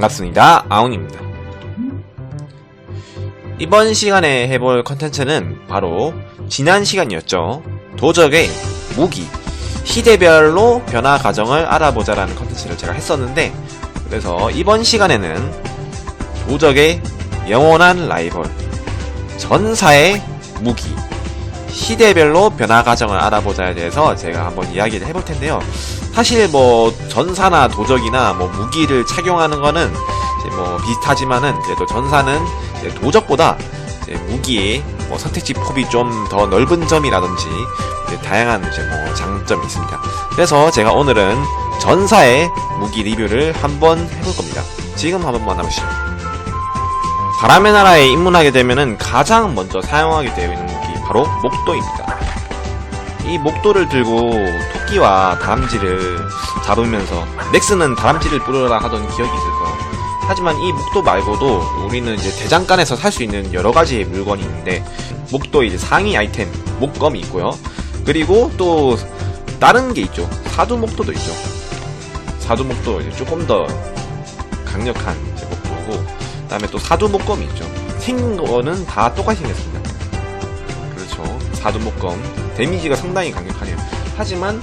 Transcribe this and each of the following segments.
반갑습니다. 아웅입니다. 이번 시간에 해볼 컨텐츠는 바로 지난 시간이었죠. 도적의 무기, 시대별로 변화 과정을 알아보자라는 컨텐츠를 제가 했었는데, 그래서 이번 시간에는 도적의 영원한 라이벌, 전사의 무기, 시대별로 변화 과정을 알아보자에 대해서 제가 한번 이야기를 해볼 텐데요. 사실 뭐 전사나 도적이나 뭐 무기를 착용하는 거는 뭐 비슷하지만은 그래도 전사는 도적보다 무기의 뭐 선택지 폭이 좀 더 넓은 점이라든지 다양한 이제 뭐 장점이 있습니다. 그래서 제가 오늘은 전사의 무기 리뷰를 한번 해볼 겁니다. 지금 한번 만나보시죠. 바람의 나라에 입문하게 되면은 가장 먼저 사용하게 되어 있는 무기 바로 목도입니다. 이 목도를 들고 토끼와 다람쥐를 잡으면서 넥스는 다람쥐를 뿌려라 하던 기억이 있을 거예요. 하지만 이 목도 말고도 우리는 이제 대장간에서 살 수 있는 여러 가지의 물건이 있는데 목도 이제 상위 아이템 목검이 있고요. 그리고 또 다른 게 있죠. 사두 목도도 있죠. 사두 목도 이제 조금 더 강력한 목도고 그다음에 또 사두 목검이 있죠. 생긴 거는 다 똑같이 생겼습니다. 그렇죠. 사두 목검 데미지가 상당히 강력하네요. 하지만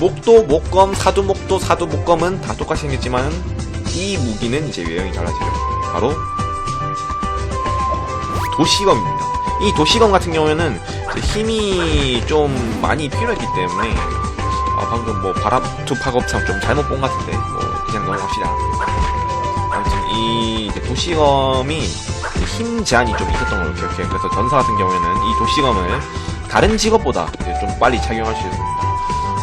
목도 목검 사두 목도 사두 목검은 다 똑같이 생겼지만 이 무기는 이제 외형이 달라지죠. 바로 도시검입니다. 이 도시검 같은 경우에는 힘이 좀 많이 필요했기 때문에 아, 방금 뭐 바람 투 파급참 좀 잘못 본것 같은데 뭐 그냥 넘어갑시다. 아무튼 이 도시검이 힘 제한이 좀 있었던 걸로 기억해요. 그래서 전사 같은 경우에는 이 도시검을 다른 직업보다 좀 빨리 착용할 수 있습니다.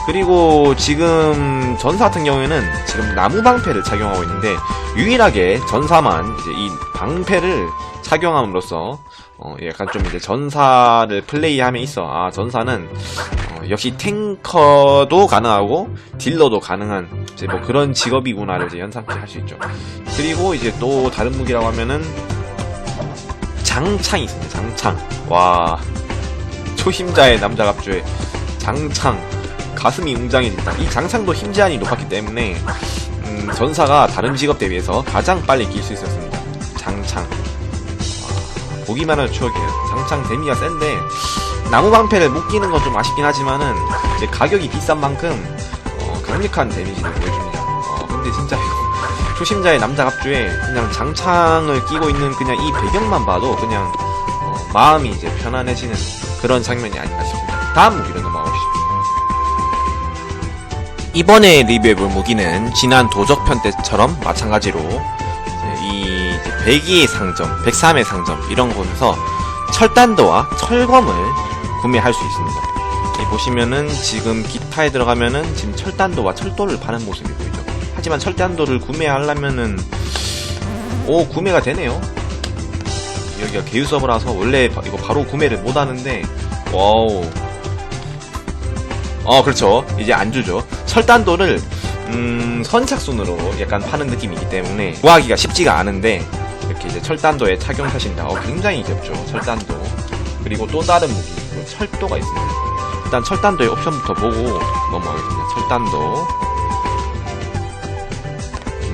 그리고 지금 전사 같은 경우에는 지금 나무 방패를 착용하고 있는데 유일하게 전사만 이제 이 방패를 착용함으로써 어 약간 좀 이제 전사를 플레이함에 있어 아 전사는 어 역시 탱커도 가능하고 딜러도 가능한 이제 뭐 그런 직업이구나를 이제 연상케 할 수 있죠. 그리고 이제 또 다른 무기라고 하면은 장창이 있습니다. 장창 와 초심자의 남자 갑주에 장창 가슴이 웅장해진다. 이 장창도 힘 제한이 높았기 때문에 음, 전사가 다른 직업 대비해서 가장 빨리 낄수 있었습니다. 장창 와, 보기만 해도 추억이에요. 장창 데미가 센데 나무 방패를 못 끼는 건 좀 아쉽긴 하지만은 이제 가격이 비싼 만큼 어, 강력한 데미지를 보여줍니다. 어, 근데 진짜 초심자의 남자 갑주에 그냥 장창을 끼고 있는 그냥 이 배경만 봐도 그냥 어, 마음이 이제 편안해지는 그런 장면이 아닌가 싶습니다. 다음 무기로 넘어가시죠. 이번에 리뷰해볼 무기는 지난 도적편 때처럼 마찬가지로 이 102의 상점, 103의 상점 이런 곳에서 철단도와 철검을 구매할 수 있습니다. 보시면은 지금 기타에 들어가면은 지금 철단도와 철도를 파는 모습이 보이죠. 하지만 철단도를 구매하려면은 오 구매가 되네요. 여기가 개유 서버라서 원래 바- 이거 바로 구매를 못 하는데 와우 어 그렇죠. 이제 안 주죠. 철단도를 음 선착순으로 약간 파는 느낌이기 때문에 구하기가 쉽지가 않은데 이렇게 이제 철단도에 착용하신다. 어 굉장히 귀엽죠. 철단도. 그리고 또 다른 무기 그 철도가 있습니다. 일단 철단도의 옵션부터 보고 넘어가겠습니다. 철단도.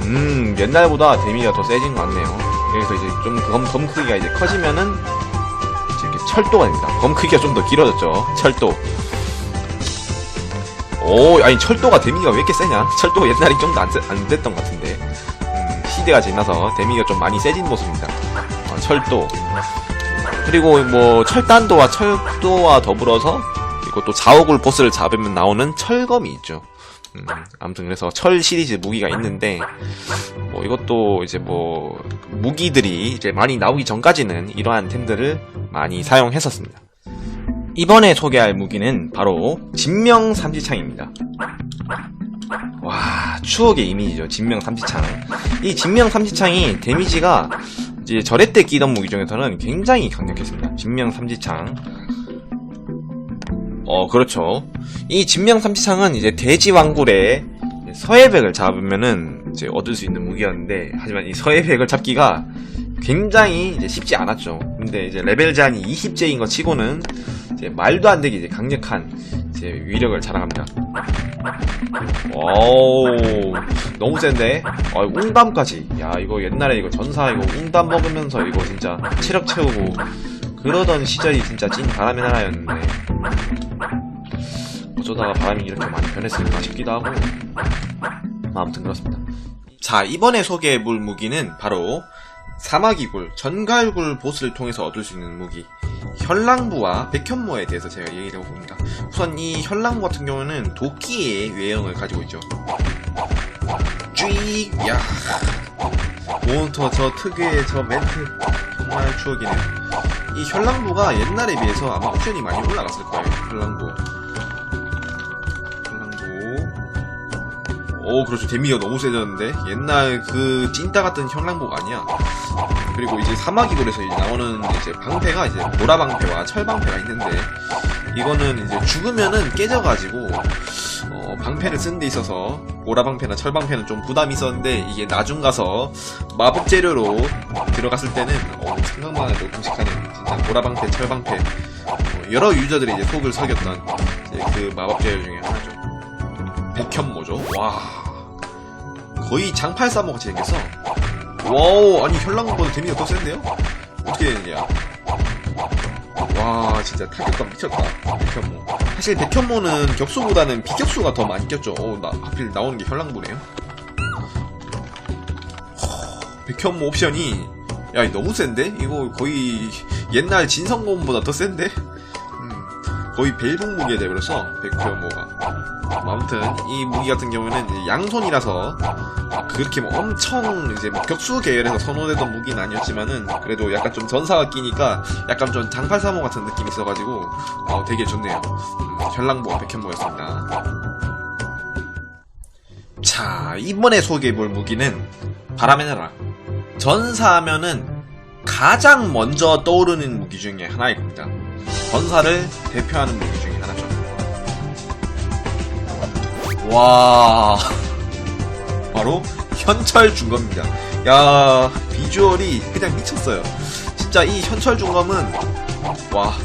음 옛날보다 데미가 더 세진 것 같네요. 여기서 이제 좀검 검 크기가 이제 커지면은 이렇게 철도가 됩니다. 검 크기가 좀 더 길어졌죠. 철도 오, 아니 철도가 데미가 왜 이렇게 세냐? 철도가 옛날에 좀 더 안 안 됐던 것 같은데. 음, 시대가 지나서 데미가 좀 많이 세진 모습입니다. 어, 철도. 그리고 뭐 철단도와 철도와 더불어서 그리고 또 자오굴 보스를 잡으면 나오는 철검이 있죠. 음, 아무튼 그래서 철 시리즈 무기가 있는데 뭐 이것도 이제 뭐 무기들이 이제 많이 나오기 전까지는 이러한 템들을 많이 사용했었습니다. 이번에 소개할 무기는 바로 진명 삼지창입니다. 와 추억의 이미지죠. 진명 삼지창. 이 진명 삼지창이 데미지가 이제 절에 때 끼던 무기 중에서는 굉장히 강력했습니다. 진명 삼지창. 어 그렇죠. 이 진명 삼지창은 이제 돼지 왕굴에 서해백을 잡으면은 이제 얻을 수 있는 무기였는데 하지만 이 서해백을 잡기가 굉장히 이제 쉽지 않았죠. 근데 이제 레벨 제한이 20제인 것 치고는 이제 말도 안 되게 이제 강력한 이제 위력을 자랑합니다. 와우, 너무 센데? 아, 웅담까지. 야, 이거 옛날에 이거 전사 이거 웅담 먹으면서 이거 진짜 체력 채우고 그러던 시절이 진짜 찐 바람의 나라였는데. 어쩌다가 바람이 이렇게 많이 변했을까 싶기도 하고. 아무튼 그렇습니다. 자, 이번에 소개해볼 무기는 바로 사마귀굴, 전갈굴 보스를 통해서 얻을 수 있는 무기 현랑부와 백현모에 대해서 제가 얘기를 해봅니다. 우선 이 현랑부 같은 경우는 도끼의 외형을 가지고 있죠. 쥐, 야, 몬스터 저 특유의 저 멘트 정말 추억이네요. 이 현랑부가 옛날에 비해서 아마 옵션이 많이 올라갔을 거예요. 현랑부. 오, 그렇죠. 데미가 너무 세졌는데 옛날 그 찐따 같은 현랑복 아니야. 그리고 이제 사마귀굴에서 이제 나오는 이제 방패가 이제 보라 방패와 철 방패가 있는데 이거는 이제 죽으면은 깨져가지고 어, 방패를 쓰는 데 있어서 보라 방패나 철 방패는 좀 부담이 있었는데 이게 나중 가서 마법 재료로 들어갔을 때는 어, 생각만 해도 끔찍하네 진짜 보라 방패 철 방패 어, 여러 유저들이 이제 속을 석였던 이제 그 마법 재료 중에 하나죠 백현모죠. 와. 거의 장팔사모 같이 생겼어 와우 아니 현랑보다 데미가 더 센데요? 어떻게 되느냐. 와 진짜 타격감 미쳤다. 백현모 사실 백현모는 격수보다는 비격수가 더 많이 꼈죠. 어, 나, 하필 나오는 게 현랑부네요. 허, 백현모 옵션이 야 너무 센데? 이거 거의 옛날 진성검보다 더 센데? 음, 거의 벨붕 무기가 돼버렸어 백현모가 아무튼 이 무기 같은 경우는 이제 양손이라서 그렇게 뭐 엄청 이제 뭐 격수 계열에서 선호되던 무기는 아니었지만은 그래도 약간 좀 전사가 끼니까 약간 좀 장팔사모 같은 느낌이 있어가지고 어, 되게 좋네요. 음, 현랑보 백현모였습니다. 자 이번에 소개해볼 무기는 바람의 나라. 전사하면은 가장 먼저 떠오르는 무기 중에 하나일 겁니다. 전사를 대표하는 무기 중에 하나죠. 와 바로 현철 중검입니다. 야 비주얼이 그냥 미쳤어요. 진짜 이 현철 중검은 와.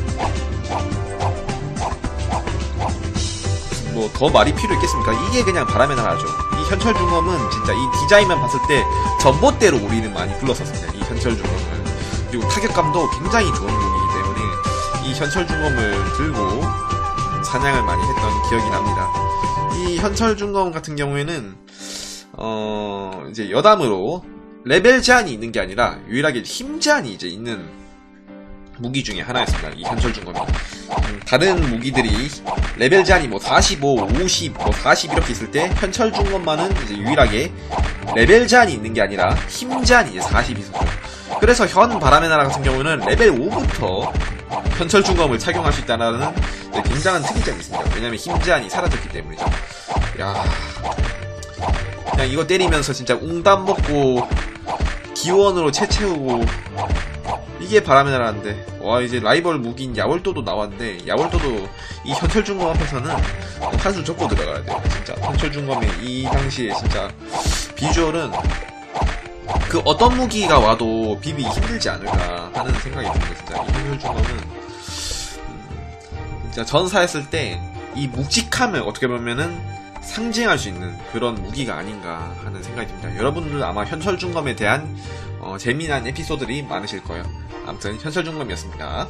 뭐 더 말이 필요 있겠습니까? 이게 그냥 바람의 나라죠. 이 현철 중검은 진짜 이 디자인만 봤을 때 전봇대로 우리는 많이 불렀었습니다. 이 현철 중검을 그리고 타격감도 굉장히 좋은 이기 때문에 이 현철 중검을 들고 사냥을 많이 했던 기억이 납니다. 이 현철 중검 같은 경우에는 어 이제 여담으로 레벨 제한이 있는 게 아니라 유일하게 힘 제한이 이제 있는 무기 중에 하나였습니다. 이 현철 중검이 음, 다른 무기들이 레벨 제한이 뭐 45, 50, 뭐 40 이렇게 있을 때 현철 중검만은 이제 유일하게 레벨 제한이 있는 게 아니라 힘 제한이 이제 40이 있었죠. 그래서 현 바람의 나라 같은 경우는 레벨 5부터 현철 중검을 착용할 수 있다는 이제 굉장한 특이점이 있습니다. 왜냐면 힘 제한이 사라졌기 때문이죠. 야, 그냥 이거 때리면서 진짜 웅담 먹고 기원으로 채 채우고 이게 바람의 나라인데 와 이제 라이벌 무기인 야월도도 나왔는데 야월도도 이 현철 중검 앞에서는 한수 접고 들어가야 돼요. 진짜 현철 중검의 이 당시에 진짜 비주얼은 그 어떤 무기가 와도 비비기 힘들지 않을까 하는 생각이 듭니다. 진짜 이 현철 중검은 음, 진짜 전사했을 때 이 묵직함을 어떻게 보면은 상징할 수 있는 그런 무기가 아닌가 하는 생각이 듭니다. 여러분들 아마 현철 중검에 대한 어, 재미난 에피소드들이 많으실 거예요. 아무튼 현철 중검이었습니다.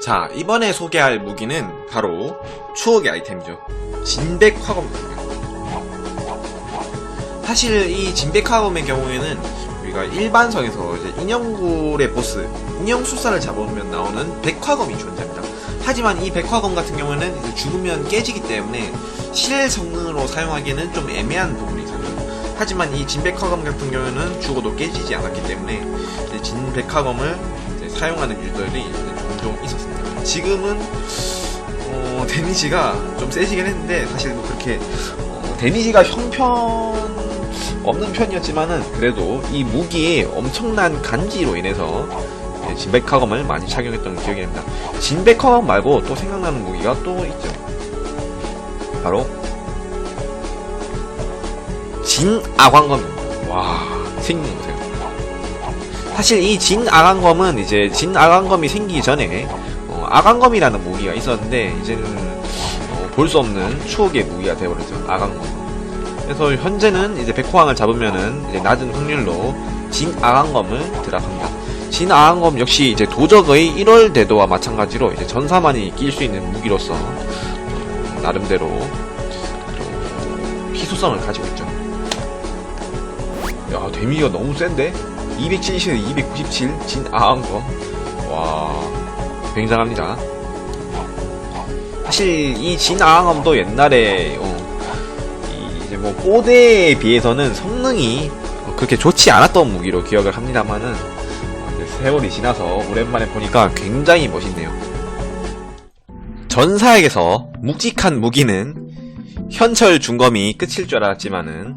자, 이번에 소개할 무기는 바로 추억의 아이템이죠. 진백화검입니다. 사실 이 진백화검의 경우에는 우리가 일반성에서 이제 인형굴의 보스, 인형수사를 잡으면 나오는 백화검이 존재합니다. 하지만 이 백화검 같은 경우는 이제 죽으면 깨지기 때문에 실 성능으로 사용하기에는 좀 애매한 부분이 있어요. 하지만 이 진백화검 같은 경우는 죽어도 깨지지 않았기 때문에 진백화검을 사용하는 유저들이 종종 있었습니다. 지금은 어, 데미지가 좀 세지긴 했는데 사실 뭐 그렇게 어, 데미지가 형편 없는 편이었지만은 그래도 이 무기의 엄청난 간지로 인해서 예, 진백화검을 많이 착용했던 기억이 납니다. 진백화검 말고 또 생각나는 무기가 또 있죠. 바로 진아광검입니다. 와 생긴 거 보세요. 사실 이 진 아강검은 이제 진 아강검이 생기기 전에 어, 아강검이라는 무기가 있었는데 이제는 어, 볼수 없는 추억의 무기가 되어버렸죠 아강검. 그래서 현재는 이제 백호왕을 잡으면은 이제 낮은 확률로 진 아강검을 드랍합니다. 진 아강검 역시 이제 도적의 1월 대도와 마찬가지로 이제 전사만이 낄 수 있는 무기로서 어, 나름대로 좀 희소성을 가지고 있죠. 야 데미지가 너무 센데? 270, 297, 진 아한거. 와, 굉장합니다. 사실 이 진 아항검도 옛날에 어, 이 이제 뭐 뽀대에 비해서는 성능이 그렇게 좋지 않았던 무기로 기억을 합니다만은 세월이 지나서 오랜만에 보니까 굉장히 멋있네요. 전사에게서 묵직한 무기는 현철 중검이 끝일 줄 알았지만은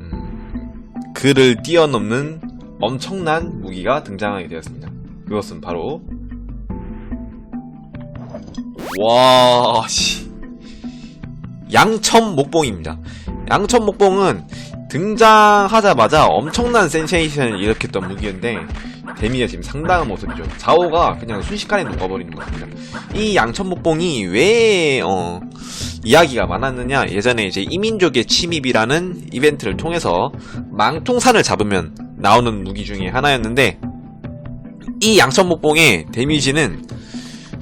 음, 그를 뛰어넘는 엄청난 무기가 등장하게 되었습니다. 그것은 바로 와, 씨. 양천 목봉입니다. 양천 목봉은 등장하자마자 엄청난 센세이션을 일으켰던 무기인데 데미지가 지금 상당한 모습이죠. 자오가 그냥 순식간에 녹아버리는 겁니다. 이 양천 목봉이 왜 어, 이야기가 많았느냐? 예전에 이제 이민족의 침입이라는 이벤트를 통해서 망통산을 잡으면 나오는 무기 중에 하나였는데 이 양천 목봉의 데미지는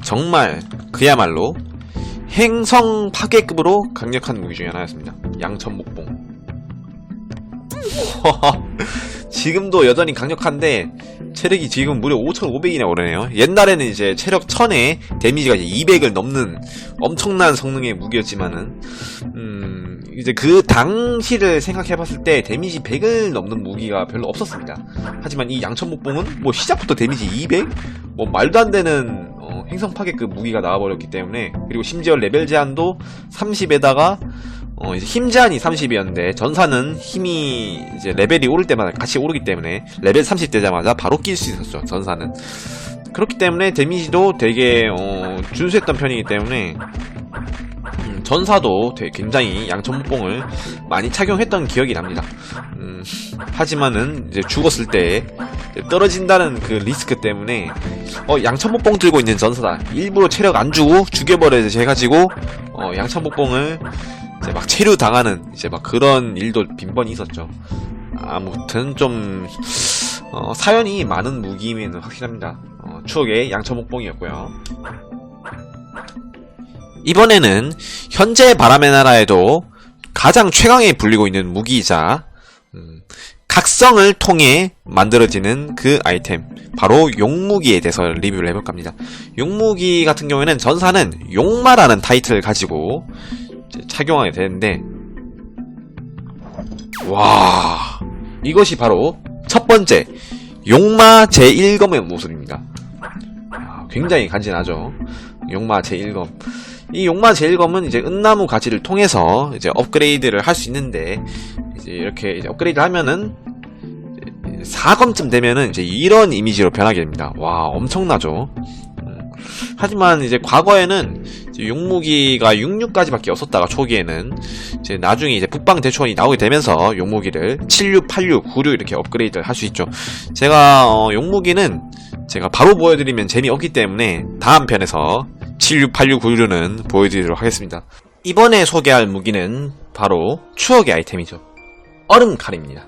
정말 그야말로 행성 파괴급으로 강력한 무기 중에 하나였습니다. 양천 목봉. 지금도 여전히 강력한데 체력이 지금 무려 5,500이나 오르네요. 옛날에는 이제 체력 1000에 데미지가 이제 200을 넘는 엄청난 성능의 무기였지만은 음 이제 그 당시를 생각해봤을 때 데미지 100을 넘는 무기가 별로 없었습니다. 하지만 이 양천목봉은 뭐 시작부터 데미지 200? 뭐 말도 안 되는 어, 행성 파괴급 무기가 나와버렸기 때문에 그리고 심지어 레벨 제한도 30에다가 어, 이제 힘 제한이 30이었는데 전사는 힘이 이제 레벨이 오를 때마다 같이 오르기 때문에 레벨 30 되자마자 바로 낄 수 있었죠. 전사는 그렇기 때문에 데미지도 되게 어, 준수했던 편이기 때문에 음, 전사도 되게 굉장히 양천목봉을 많이 착용했던 기억이 납니다. 음, 하지만은 이제 죽었을 때 떨어진다는 그 리스크 때문에 어 양천목봉 들고 있는 전사다 일부러 체력 안 주고 죽여버려야지 해가지고 어 양천목봉을 이제 막 체류 당하는 이제 막 그런 일도 빈번히 있었죠. 아무튼 좀 어, 사연이 많은 무기임은 확실합니다. 어, 추억의 양천목봉이었고요. 이번에는 현재 바람의 나라에도 가장 최강에 불리고 있는 무기이자 음, 각성을 통해 만들어지는 그 아이템 바로 용무기에 대해서 리뷰를 해볼까 합니다. 용무기 같은 경우에는 전사는 용마라는 타이틀을 가지고 착용하게 되는데 와 이것이 바로 첫 번째 용마 제1검의 모습입니다. 아, 굉장히 간지나죠. 용마 제1검. 이 용마 제1검은 이제 은나무 가지를 통해서 이제 업그레이드를 할 수 있는데 이제 이렇게 이제 업그레이드 하면은 4검쯤 되면은 이제 이런 이미지로 변하게 됩니다. 와 엄청나죠. 음. 하지만 이제 과거에는 이제 용무기가 66까지밖에 없었다가 초기에는 이제 나중에 이제 북방 대초원이 나오게 되면서 용무기를 76, 86, 96 이렇게 업그레이드를 할 수 있죠. 제가 어, 용무기는 제가 바로 보여드리면 재미없기 때문에 다음 편에서 76, 86, 96는 보여드리도록 하겠습니다. 이번에 소개할 무기는 바로 추억의 아이템이죠. 얼음칼입니다.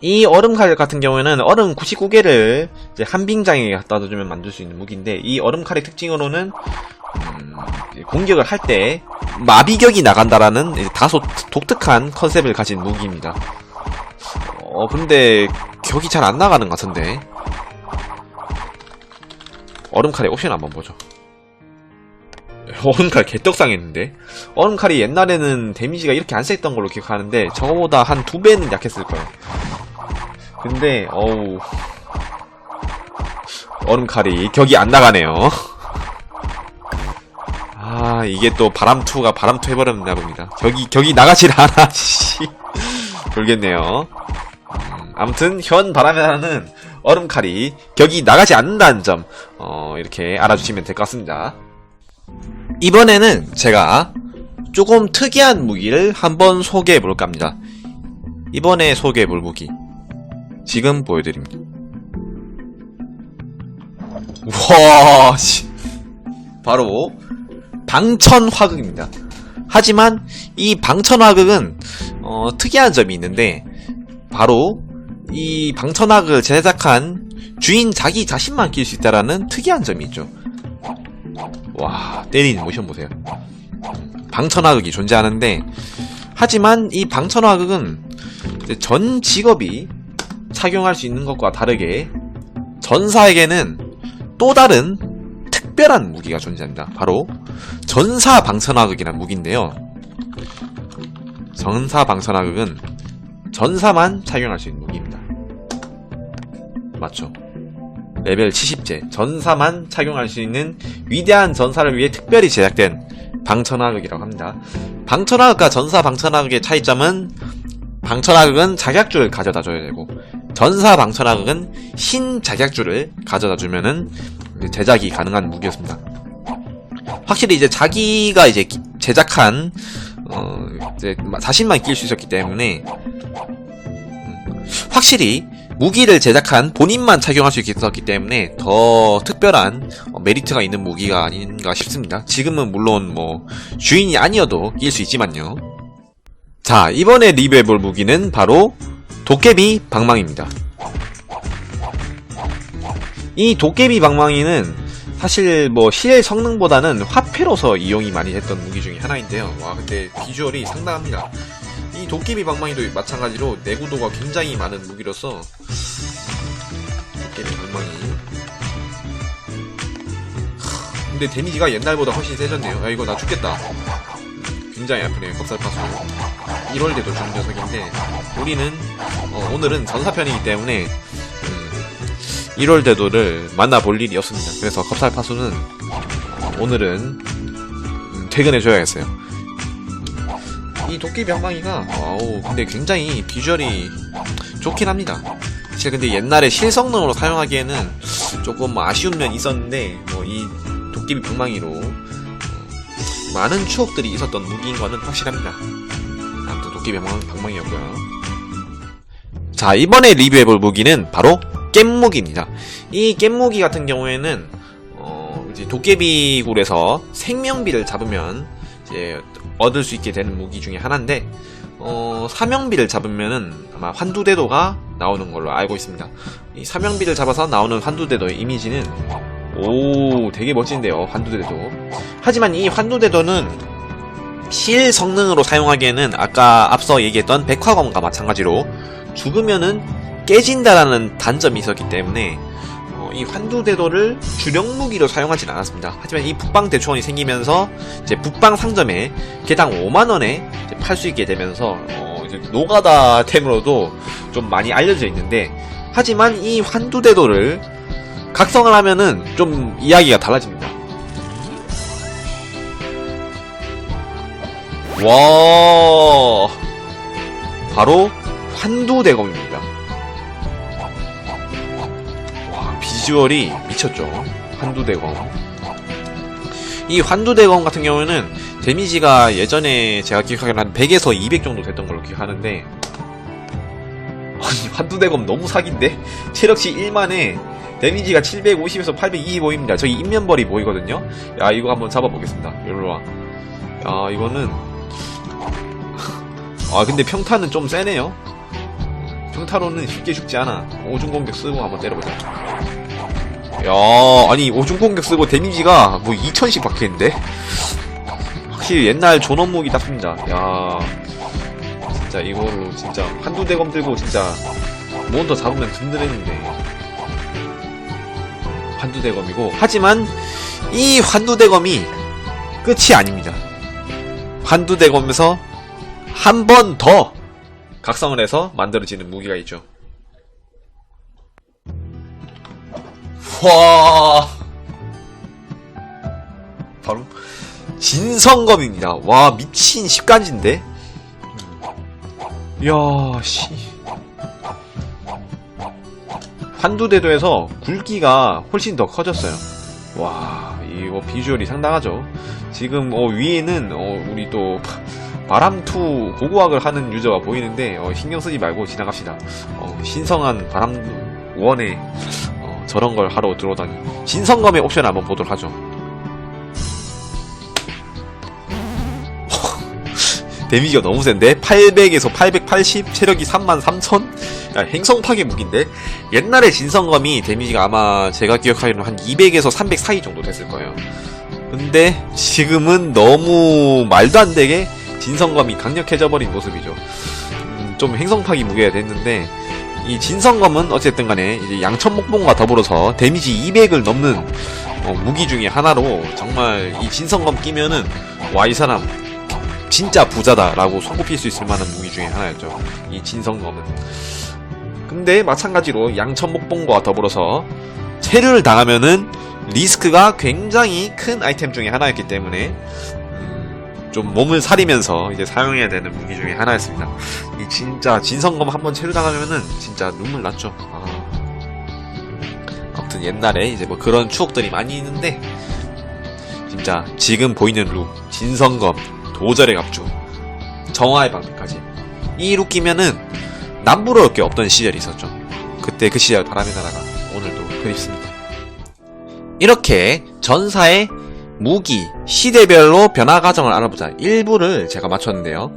이 얼음칼 같은 경우에는 얼음 99개를 이제 한 빙장에 갖다 둬주면 만들 수 있는 무기인데 이 얼음칼의 특징으로는 음, 공격을 할 때 마비격이 나간다라는 다소 독특한 컨셉을 가진 무기입니다. 어 근데 격이 잘 안 나가는 것 같은데 얼음칼의 옵션 한번 보죠. 얼음칼 개떡상했는데 얼음칼이 옛날에는 데미지가 이렇게 안 셌던 걸로 기억하는데 저거보다 한 두 배는 약했을 거예요. 근데 어우 얼음칼이 격이 안 나가네요. 아 이게 또 바람투가 바람투 해버렸나 봅니다. 격이 격이 나가질 않아. 씨 모르겠네요. 음, 아무튼 현 바람의 나라는 얼음칼이 격이 나가지 않는다는 점 어, 이렇게 알아주시면 될 것 같습니다. 이번에는 제가 조금 특이한 무기를 한번 소개해 볼까 합니다. 이번에 소개해 볼 무기 지금 보여드립니다. 와, 씨. 바로 방천화극입니다. 하지만 이 방천화극은 어, 특이한 점이 있는데 바로 이 방천화극을 제작한 주인 자기 자신만 낄 수 있다라는 특이한 점이 있죠. 와, 때리는 모션 보세요. 방천화극이 존재하는데 하지만 이 방천화극은 전 직업이 착용할 수 있는 것과 다르게 전사에게는 또 다른 특별한 무기가 존재합니다. 바로 전사 방천화극이라는 무기인데요. 전사 방천화극은 전사만 착용할 수 있는 무기입니다. 맞죠? 레벨 70제 전사만 착용할 수 있는 위대한 전사를 위해 특별히 제작된 방천화극이라고 합니다. 방천화극과 전사 방천화극의 차이점은 방천화극은 작약주를 가져다 줘야 되고 전사 방천화극은 흰 작약주를 가져다 주면은 제작이 가능한 무기였습니다. 확실히 이제 자기가 이제 기- 제작한 어 이제 자신만 낄 수 있었기 때문에 음, 확실히 무기를 제작한 본인만 착용할 수 있었기 때문에 더 특별한 어, 메리트가 있는 무기가 아닌가 싶습니다. 지금은 물론 뭐 주인이 아니어도 낄 수 있지만요. 자, 이번에 리뷰해볼 무기는 바로 도깨비 방망이입니다. 이 도깨비 방망이는 사실 뭐실 성능보다는 화폐로서 이용이 많이 됐던 무기 중에 하나인데요. 와, 근데 비주얼이 상당합니다. 이 도깨비 방망이도 마찬가지로 내구도가 굉장히 많은 무기로서 도깨비 방망이 하, 근데 데미지가 옛날보다 훨씬 세졌네요. 야, 이거 나 죽겠다. 굉장히 아프네요. 겁살파수. 1월 대도 죽은 녀석인데 우리는 어, 오늘은 전사편이기 때문에 음, 1월 대도를 만나볼 일이 없습니다. 그래서 겁살파수는 어, 오늘은 음, 퇴근해줘야겠어요. 이 도깨비 방망이가 아우 근데 굉장히 비주얼이 좋긴 합니다. 사실 근데 옛날에 실성능으로 사용하기에는 조금 뭐 아쉬운 면이 있었는데 뭐 이 도깨비 방망이로 어, 많은 추억들이 있었던 무기인 거는 확실합니다. 아무튼 도깨비 방망, 방망이였고요. 자 이번에 리뷰해볼 무기는 바로 깻무기입니다. 이 깻무기 같은 경우에는 어, 이제 도깨비굴에서 생명비를 잡으면 이제 얻을 수 있게 되는 무기 중에 하나인데 어, 사명비를 잡으면은 아마 환두대도가 나오는 걸로 알고 있습니다. 이 사명비를 잡아서 나오는 환두대도의 이미지는 오 되게 멋진데요 환두대도. 하지만 이 환두대도는 실 성능으로 사용하기에는 아까 앞서 얘기했던 백화검과 마찬가지로 죽으면은 깨진다라는 단점이 있었기 때문에 어, 이 환두대도를 주력 무기로 사용하진 않았습니다. 하지만 이 북방 대초원이 생기면서 이제 북방 상점에 개당 5만 원에 팔 수 있게 되면서 어, 이제 노가다 템으로도 좀 많이 알려져 있는데 하지만 이 환두대도를 각성을 하면은 좀 이야기가 달라집니다. 와 바로 환두대검입니다. 비주얼이 미쳤죠. 환두대검. 이 환두대검 같은 경우에는 데미지가 예전에 제가 기억하기로는 한 100에서 200 정도 됐던 걸로 기억하는데 아니 환두대검 너무 사기인데? 체력치 1만에 데미지가 750에서 820 보입니다. 저기 인면벌이 보이거든요. 야 이거 한번 잡아보겠습니다. 여기로 와. 야 이거는 아 근데 평타는 좀 세네요. 평타로는 쉽게 죽지 않아. 오중 공격 쓰고 한번 때려보자. 야 아니 오중 공격 쓰고 데미지가 뭐 2000씩 박혀있는데? 확실히 옛날 존엄무기 답습니다. 야 진짜 이거로 진짜 한두 대검 들고 진짜 몬더 잡으면 든든했는데 한두 대검이고 하지만 이 한두 대검이 끝이 아닙니다. 한두 대검에서 한 번 더 각성을 해서 만들어지는 무기가 있죠. 와 바로 진성검입니다. 와 미친 십간지인데. 이야 씨. 한두대도에서 굵기가 훨씬 더 커졌어요. 와, 이 이거 비주얼이 상당하죠. 지금 어, 위에는 어, 우리 또 바람2 고고학을 하는 유저가 보이는데 어, 신경 쓰지 말고 지나갑시다. 어, 신성한 바람1에 어, 저런 걸 하러 들어오다니. 신성검의 옵션 한번 보도록 하죠. 데미지가 너무 센데? 800에서 880, 체력이 33,000? 야, 행성 파괴 무기인데? 옛날에 진성검이 데미지가 아마 제가 기억하기로는 한 200에서 300 사이 정도 됐을 거예요. 근데 지금은 너무 말도 안 되게 진성검이 강력해져 버린 모습이죠. 음, 좀 행성 파괴 무게가 됐는데, 이 진성검은 어쨌든 간에 양천목봉과 더불어서 데미지 200을 넘는 어, 무기 중에 하나로 정말 이 진성검 끼면은 와 이 사람 진짜 부자다라고 손꼽힐 수 있을 만한 무기 중에 하나였죠. 이 진성검은. 근데 마찬가지로 양천목봉과 더불어서 체류를 당하면은 리스크가 굉장히 큰 아이템 중에 하나였기 때문에 음, 좀 몸을 사리면서 이제 사용해야 되는 무기 중에 하나였습니다. 이 진짜 진성검 한번 체류 당하면은 진짜 눈물 났죠. 아. 아무튼 옛날에 이제 뭐 그런 추억들이 많이 있는데 진짜 지금 보이는 룩 진성검 도절의 갑주 정화의 방패까지 이 룩 끼면은 남부러울 게 없던 시절이 있었죠 그때 그 시절 바람의 나라가 오늘도 그립습니다 이렇게 전사의 무기, 시대별로 변화 과정을 알아보자. 1부를 제가 마쳤는데요.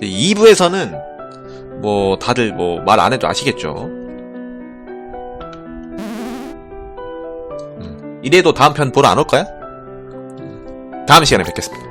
2부에서는 뭐 다들 뭐 말 안 해도 아시겠죠? 음, 이래도 다음 편 보러 안 올까요? 다음 시간에 뵙겠습니다